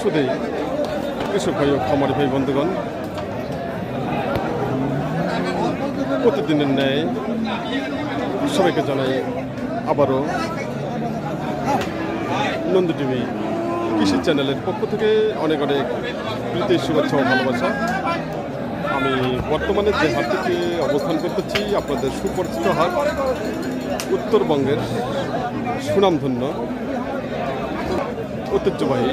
শুধুই। কৃষক ভাই ও খামারি ভাই, বন্ধুগণ। প্রতিদিনের ন্যায় সবাইকে জানাই আবারও নন্দী টিভি কৃষি চ্যানেলের পক্ষ থেকে অনেক অনেক প্রীতি, শুভেচ্ছা ও ভালোবাসা। আমি বর্তমানে যে হাট থেকে অবস্থান করতেছি, আপনাদের সুপরিচিত হাট উত্তরবঙ্গের সুনামধন্য ঐতিহ্যবাহী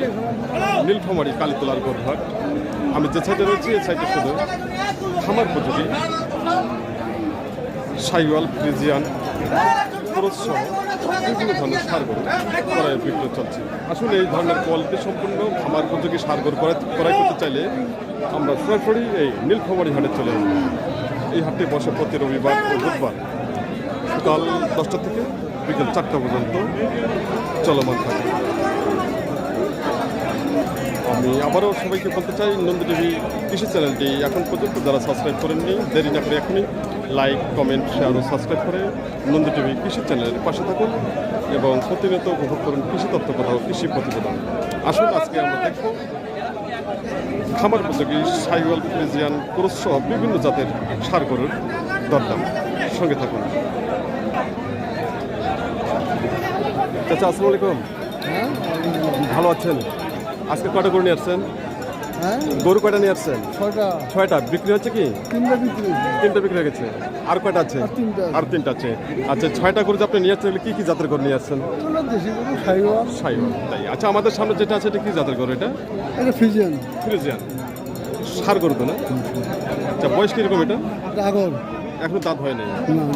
নীলফামারি কালীতলার গোরঘাট আমি যে সাইডে রয়েছি, এই সাইডে শুধু খামার উপযোগী। সাইওয়াল, ফ্রিজিয়ান বিভিন্ন ধরনের সারগর ক্রয় বিক্রয় চলছে। আসলে এই ধরনের কোয়ালিটি সম্পূর্ণ খামার উপযোগী সারগর ক্রয় ক্রয় করতে চাইলে আমরা সরাসরি এই নীলফামারি হাটে চলে আসব। এই হাটটি বসে প্রতি রবিবার ও বুধবার সকাল দশটা থেকে বিকেল চারটা পর্যন্ত চলমান থাকে। আমি আবারও সবাইকে বলতে চাই নন্দী টিভি কৃষি চ্যানেলটি এখন পর্যন্ত যারা সাবস্ক্রাইব করেননি, দেরি না করে এখনই লাইক কমেন্ট শেয়ার ও সাবস্ক্রাইব করে নন্দী টিভি কৃষি চ্যানেলের পাশে থাকুন এবং প্রতিনিয়ত উপভোগ করুন কৃষি তত্ত্ব কথা কৃষি প্রতিবেদন। আসুন আজকে আমরা দেখব খামার উপযোগী সাইওয়াল ফ্রিজিয়ান ক্রোস সহ বিভিন্ন জাতের সার গরুর দরদাম। সঙ্গে থাকুন। চাচা, আসসালামু আলাইকুম। হ্যাঁ ভালো আছেন? আজকে কটা গরু নিয়ে আসছেন? হ্যাঁ? গরু কয়টা নিয়ে আসছেন? ছয়টা। বিক্রি হচ্ছে কি? তিনটা বিক্রি তিনটা বিক্রি হয়ে গেছে। আর কয়টা আছে? আর তিনটা আছে। আচ্ছা ছয়টা গরু যে আপনি নিয়ে আসছেন কি কি জাতের গরু নিয়ে আসছেন? সাইওয়াল। তাই। আচ্ছা আমাদের সামনে যেটা আছে এটা কি জাতের গরু এটা? এটা ফিজিয়ান ফ্রিজিয়ান। সার গরু তো না? আচ্ছা বয়স কীরকম এটা? ডাগর এখনও দাঁত হয় নাই। দাম।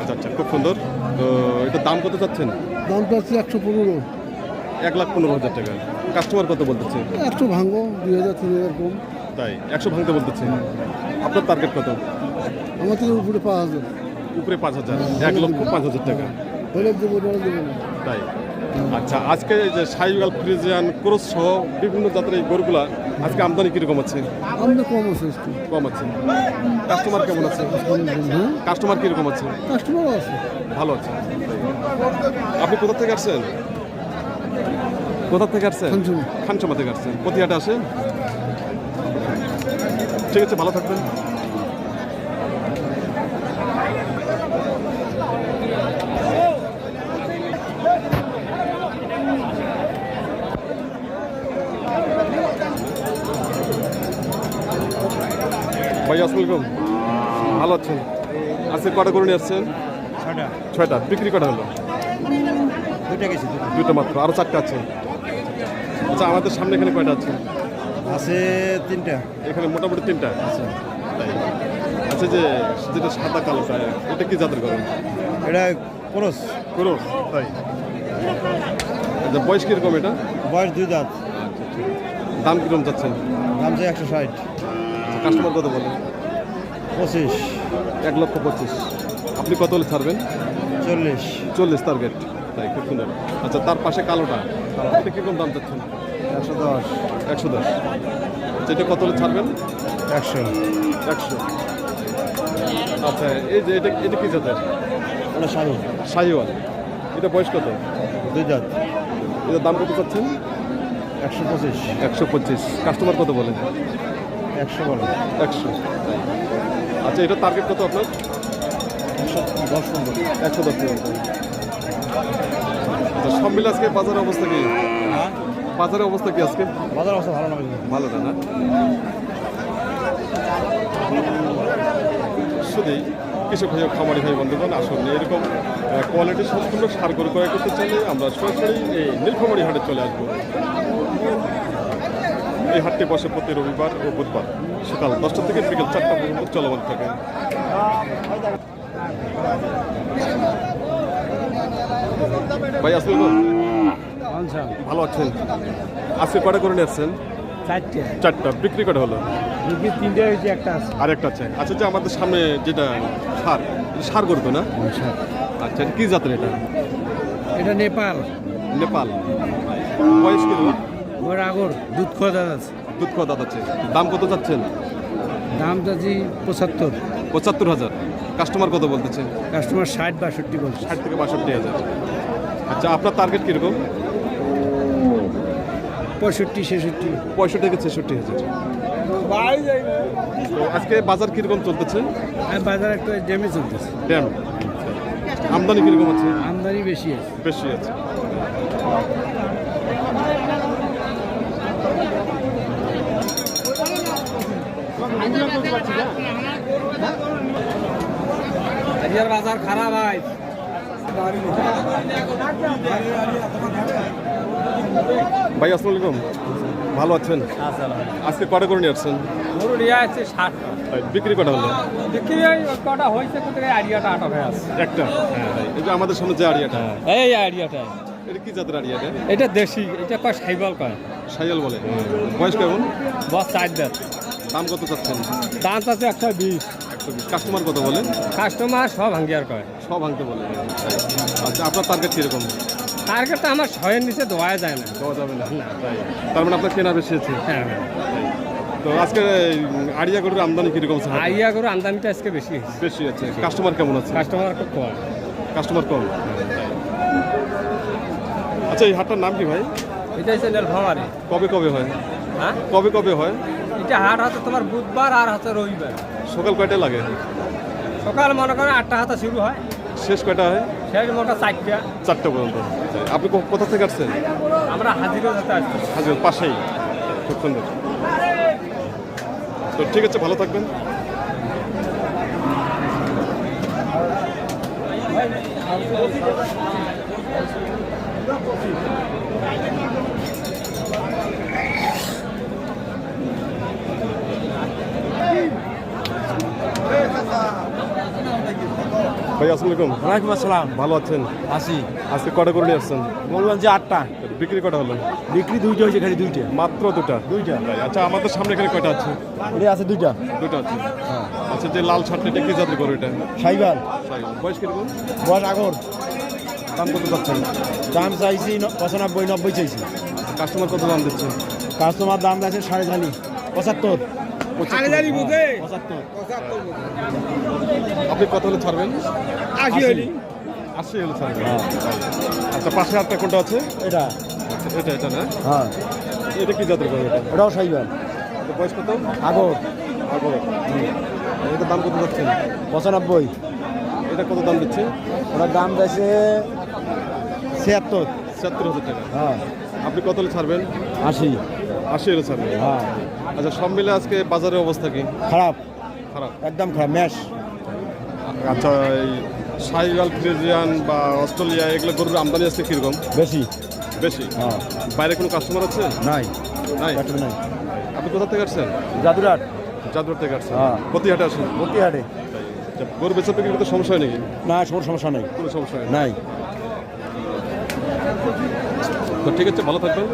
আচ্ছা আচ্ছা খুব সুন্দর। তো এটা দাম কত চাচ্ছেন? দামটা হচ্ছে একশো পনেরো। এক লাখ পনেরো হাজার টাকা। কাস্টমার কত বলতেছে? একশো ভাঙো দুই হাজার তিন হাজার কম। তাই একশো ভাঙতে বলতেছে। আপনার টার্গেট কত? আমার থেকে উপরে পাঁচ হাজার। উপরে পাঁচ হাজার এক লক্ষ পাঁচ হাজার টাকা। হলে দেবো দেবো। তাই আচ্ছা আজকে যে সাইওয়াল ফ্রিজিয়ান ক্রোস সহ বিভিন্ন জাতের এই গরুগুলা আজকে আমদানি কীরকম আছে? আমাদের কম আছে কম আছে। কাস্টমার কেমন আছে? হ্যাঁ। কাস্টমার কীরকম আছে? কাস্টমারও আছে। ভালো আছে। আপনি কোথা থেকে আসছেন? কোথা থেকে আসছেন? খানসামা। থেকে আসছেন। প্রতিহাটে আসেন ঠিক আছে ভালো থাকবেন। ভাই আসসালামাইকুম ভালো আছেন? আজকে কটা করে নিয়ে আসছেন? ছটা ছয়টা। বিক্রি কটা হলো? দুইটা গেছি দুটো মাত্র আরও চারটা আছে। আচ্ছা আমাদের সামনে এখানে কয়টা আছে? আছে তিনটা। এখানে মোটামুটি তিনটা। আছে। আচ্ছা যে যেটা সাদা কালোটা এটা কি জাতের গরু? এটা খরচ গরু তাই আচ্ছা বয়স কীরকম এটা? বয়স দুই দাঁত। দাম কীরকম যাচ্ছেন দাম চাই একশো ষাট। কাস্টমার কত বলে? পঁচিশ। এক লক্ষ পঁচিশ। আপনি কত হলে ছাড়বেন? চল্লিশ। চল্লিশ টার্গেট তাই? খুব সুন্দর। আচ্ছা তার পাশে কালোটা এটা কীরকম দাম চাচ্ছেন? একশো দশ। একশো দশ। আচ্ছা কত ছাড়বেন? একশো। একশো। আচ্ছা এই যে এটা এটা কি জাতের? ওটা শাড়ি শাহিওয়াল এটা বয়স কত? দুই দাঁত এটার দাম কত চাচ্ছেন? একশো পঁচিশ। একশো পঁচিশ। কাস্টমার কত বলে? একশো বলে। একশো। আচ্ছা এটা টার্গেট কত আপনার? একশো দশ পনেরো একশো দশ পর্যন্ত আচ্ছা সব মিলে আজকে বাজারের অবস্থা কি? বাজারের অবস্থা কি আজকে? বাজার অবস্থা ভালো না ভালো না শুধুই কৃষক ভাই খামারি ভাই বন্ধুগণ আসুন এরকম কোয়ালিটি সম্পূর্ণ সার গরু ক্রয় করতে চাইলে আমরা সরাসরি এই নীলফামারি হাটে চলে আসব। এই হাটটি বসে প্রতি রবিবার ও বুধবার সকাল দশটা থেকে বিকেল চারটা পর্যন্ত চলমান থাকে। ভাই আসসালাম ভালো আছেন? আজকে কটা করে নিয়ে আসছেন? চারটে। চারটা। বিক্রি কটা হলো? রুগী তিনটে হয়েছে একটা আছে। আর একটা আছে। আচ্ছা যে আমাদের সামনে যেটা সার এটা সার করতো না? আচ্ছা কি জাতের এটা? এটা নেপাল। নেপাল। বয়স কিলো ওর আগর দুধ আছে। দুধ খাওয়া দাঁত আছে। দাম কত যাচ্ছেন? দাম চাচ্ছি পঁচাত্তর। পঁচাত্তর হাজার। কাস্টমার কত বলতেছে? কাস্টমার ষাট বাষট্টি বলছে। ষাট থেকে বাষট্টি হাজার। আচ্ছা আপনার টার্গেট কীরকম? পঁয়ষট্টি ছেষট্টি। পঁয়ষট্টি থেকে ছেষট্টি হাজার। তো আজকে বাজার কীরকম চলতেছে? আর বাজার একটা ড্যামে চলতেছে। ড্যাম আমদানি কীরকম আছে? আমদানি বেশি আছে। বেশি আছে। আজকের বাজার খারাপ হয় ভাই আসসালামু আলাইকুম। ভালো আছেন? আজকে কটা করে নিয়ে আসছেন? গরু নিয়ে আসছে ষাট বিক্রি কটা হলো? বিক্রি কটা হয়েছে কোথায় আটক হয়ে আছে। একটা? এই যে আমাদের সামনে যে আড়িয়াটা। এই আইডিয়াটা এটা কি জাতের আড়িয়াটা এটা? দেশি এটা কয় সাইবল কয়? সাইয়াল বলে। বয়স কেমন? বস চার দাম কত চাচ্ছেন? দাম আছে একশো বিশ। একশো বিশ কাস্টমার কত বলে? কাস্টমার সব ভাঙ্গিয়ার কয়। সব ভাঙতে বলে। আচ্ছা আপনার টার্গেট কীরকম? টার্গেটটা আমার ছয়ের নিচে ধোয়া যায় না। দেওয়া যাবে না। তাই তার মানে আপনার কেনা বেশি আছে। হ্যাঁ। তো আজকে আড়িয়া গরুর আমদানি কীরকম আছে? হাটে? গরুর আমদানিটা আজকে বেশি বেশি আছে। কাস্টমার কেমন আছে? কাস্টমার খুব কম। কাস্টমার কম। আচ্ছা এই হাটটার নাম কি ভাই? এটা হচ্ছে নীলফামারি কবে কবে হয়? হ্যাঁ? কবে কবে হয়? এটা হাট হচ্ছে তোমার বুধবার আর হচ্ছে রবিবার। সকাল কয়টায় লাগে? সকাল মনে করেন আটটা হাতে শুরু হয়। শেষ কয়টা হয়? শেষ মোটা চারটা। চারটা পর্যন্ত। আপনি কোথা থেকে আসছেন? আমরা যেতে আসছি। হাজির পাশেই। খুব সুন্দর। তো ঠিক আছে ভালো থাকবেন। ভাই আসসালামু আলাইকুম। ওয়ালাইকুম আসসালাম। ভালো আছেন? আসি আজকে কটা করে নিয়ে আসছেন? বললাম যে আটটা। বিক্রি কটা হলো? বিক্রি দুইটা হয়েছে খালি দুইটা। মাত্র দুটা? দুইটা। আচ্ছা আমাদের সামনে এখানে কয়টা আছে? এটা আছে দুইটা। দুটো আছে। আচ্ছা যে লাল শার্টটা এটা কি জাতের গরু এটা? সাইবার বয়স কীরকম? বয়স আগর। দাম কত যাচ্ছেন দাম চাইছি পঁচানব্বই নব্বই চাইছি। কাস্টমার কত দাম দিচ্ছে? কাস্টমার দাম আছে সাড়ে চালি পঁচাত্তর। আপনি কত হলে ছাড়বেন? আশি হলি আশি হলে ছাড়বেন। আচ্ছা পাশে আটটা কোনটা আছে? এটা। আচ্ছা, এটা এটা না? হ্যাঁ। এটা কি জাতের গরু এটা? এটাও সাইবার। এটা বয়স কত? আগর। আগর। এটা দাম কত যাচ্ছেন পঁচানব্বই। এটা কত দাম দিচ্ছে? ওটার দাম যাচ্ছে ছিয়াত্তর। ছিয়াত্তর হাজার টাকা। হ্যাঁ। আপনি কত হলে ছাড়বেন? আশি। আশি ছাড়বেন হ্যাঁ। আচ্ছা সব মিলে আজকে বাজারের অবস্থা কি? খারাপ। খারাপ। একদম খারাপ ম্যাশ। আচ্ছা এই সাইওয়াল ফ্রিজিয়ান বা অস্ট্রেলিয়া এগুলো গরুর আমদানি আছে কীরকম? বেশি। বেশি? হ্যাঁ। বাইরে কোনো কাস্টমার আছে? নাই। নাই? নাই। আপনি কোথা থেকে আসছেন? জাদুরাট। যাদুর থেকে আসছেন। হ্যাঁ। প্রতি হাটে আসেন? মতিহাটে আচ্ছা, গরু বেচা বিক্রি করতে সমস্যা হয় নাকি? না সর সমস্যা নেই। কোনো সমস্যা নাই। তো ঠিক আছে ভালো থাকবেন।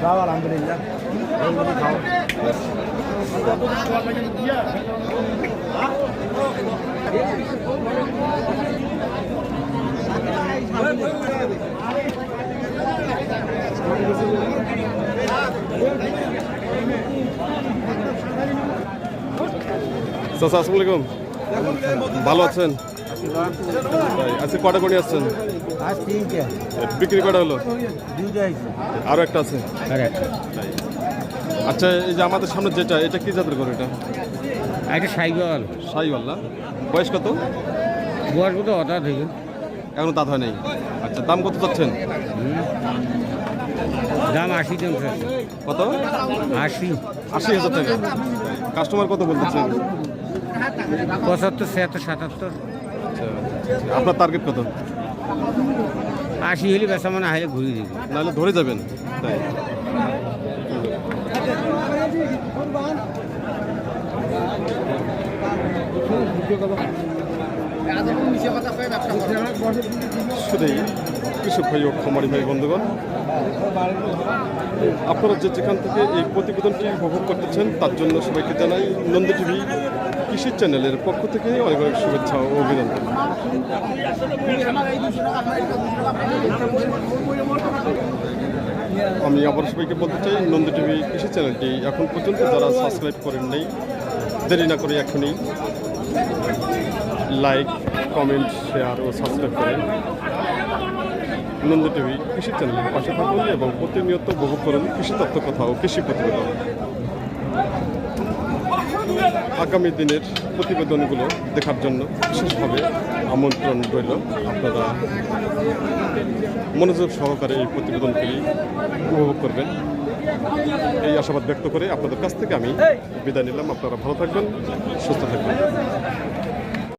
খাও আলহামদুলিল্লাহ। আসসালামু আলাইকুম। ভালো আছেন? আজকে কটা করে আসছেন? আজ তিনটে। বিক্রি কটা হলো? দুইটা হয়েছে। আরও একটা আছে? তাই। আচ্ছা এই যে আমাদের সামনে যেটা এটা কি জাতের গরু এটা? একটা সাইকেল সাইওয়াল্লা বয়স কত? বয়স কত হঠাৎ থেকে এখনও দাঁত হয় নাই? আচ্ছা দাম কত চাচ্ছেন? দাম আশি জন কত? আশি। আশি হাজার টাকা। কাস্টমার কত বলতেছে? পঁচাত্তর ছিয়াত্তর সাতাত্তর। আচ্ছা আপনার টার্গেট কত? আশি হলে বেচা মানে হাইলে ঘুরিয়ে দিবি। নাহলে ধরে যাবেন। তাই। কৃষক ভাই ও খামারি ভাই, বন্ধুগণ, আপনারা যে যেখান থেকে এই প্রতিবেদনটি উপভোগ করতেছেন, তার জন্য সবাইকে জানাই নন্দ টিভি। কৃষি চ্যানেলের পক্ষ থেকে অনেক অনেক শুভেচ্ছা ও অভিনন্দন। আমি আবার সবাইকে বলতে চাই, নন্দ টিভি কৃষি চ্যানেলটি এখন পর্যন্ত যারা সাবস্ক্রাইব করেন নাই, দেরি না করে এখনই লাইক, কমেন্ট, শেয়ার ও সাবস্ক্রাইব করেন নন্দ টিভি কৃষি চ্যানেলের পাশে থাকুন এবং প্রতিনিয়ত উপভোগ করুন কৃষি তত্ত্ব কথা ও কৃষি প্রতিবেদন। আগামী দিনের প্রতিবেদনগুলো দেখার জন্য বিশেষভাবে আমন্ত্রণ রইল। আপনারা মনোযোগ সহকারে এই প্রতিবেদনগুলি উপভোগ করবেন। এই আশাবাদ ব্যক্ত করে আপনাদের কাছ থেকে আমি বিদায় নিলাম। আপনারা ভালো থাকবেন, সুস্থ থাকবেন।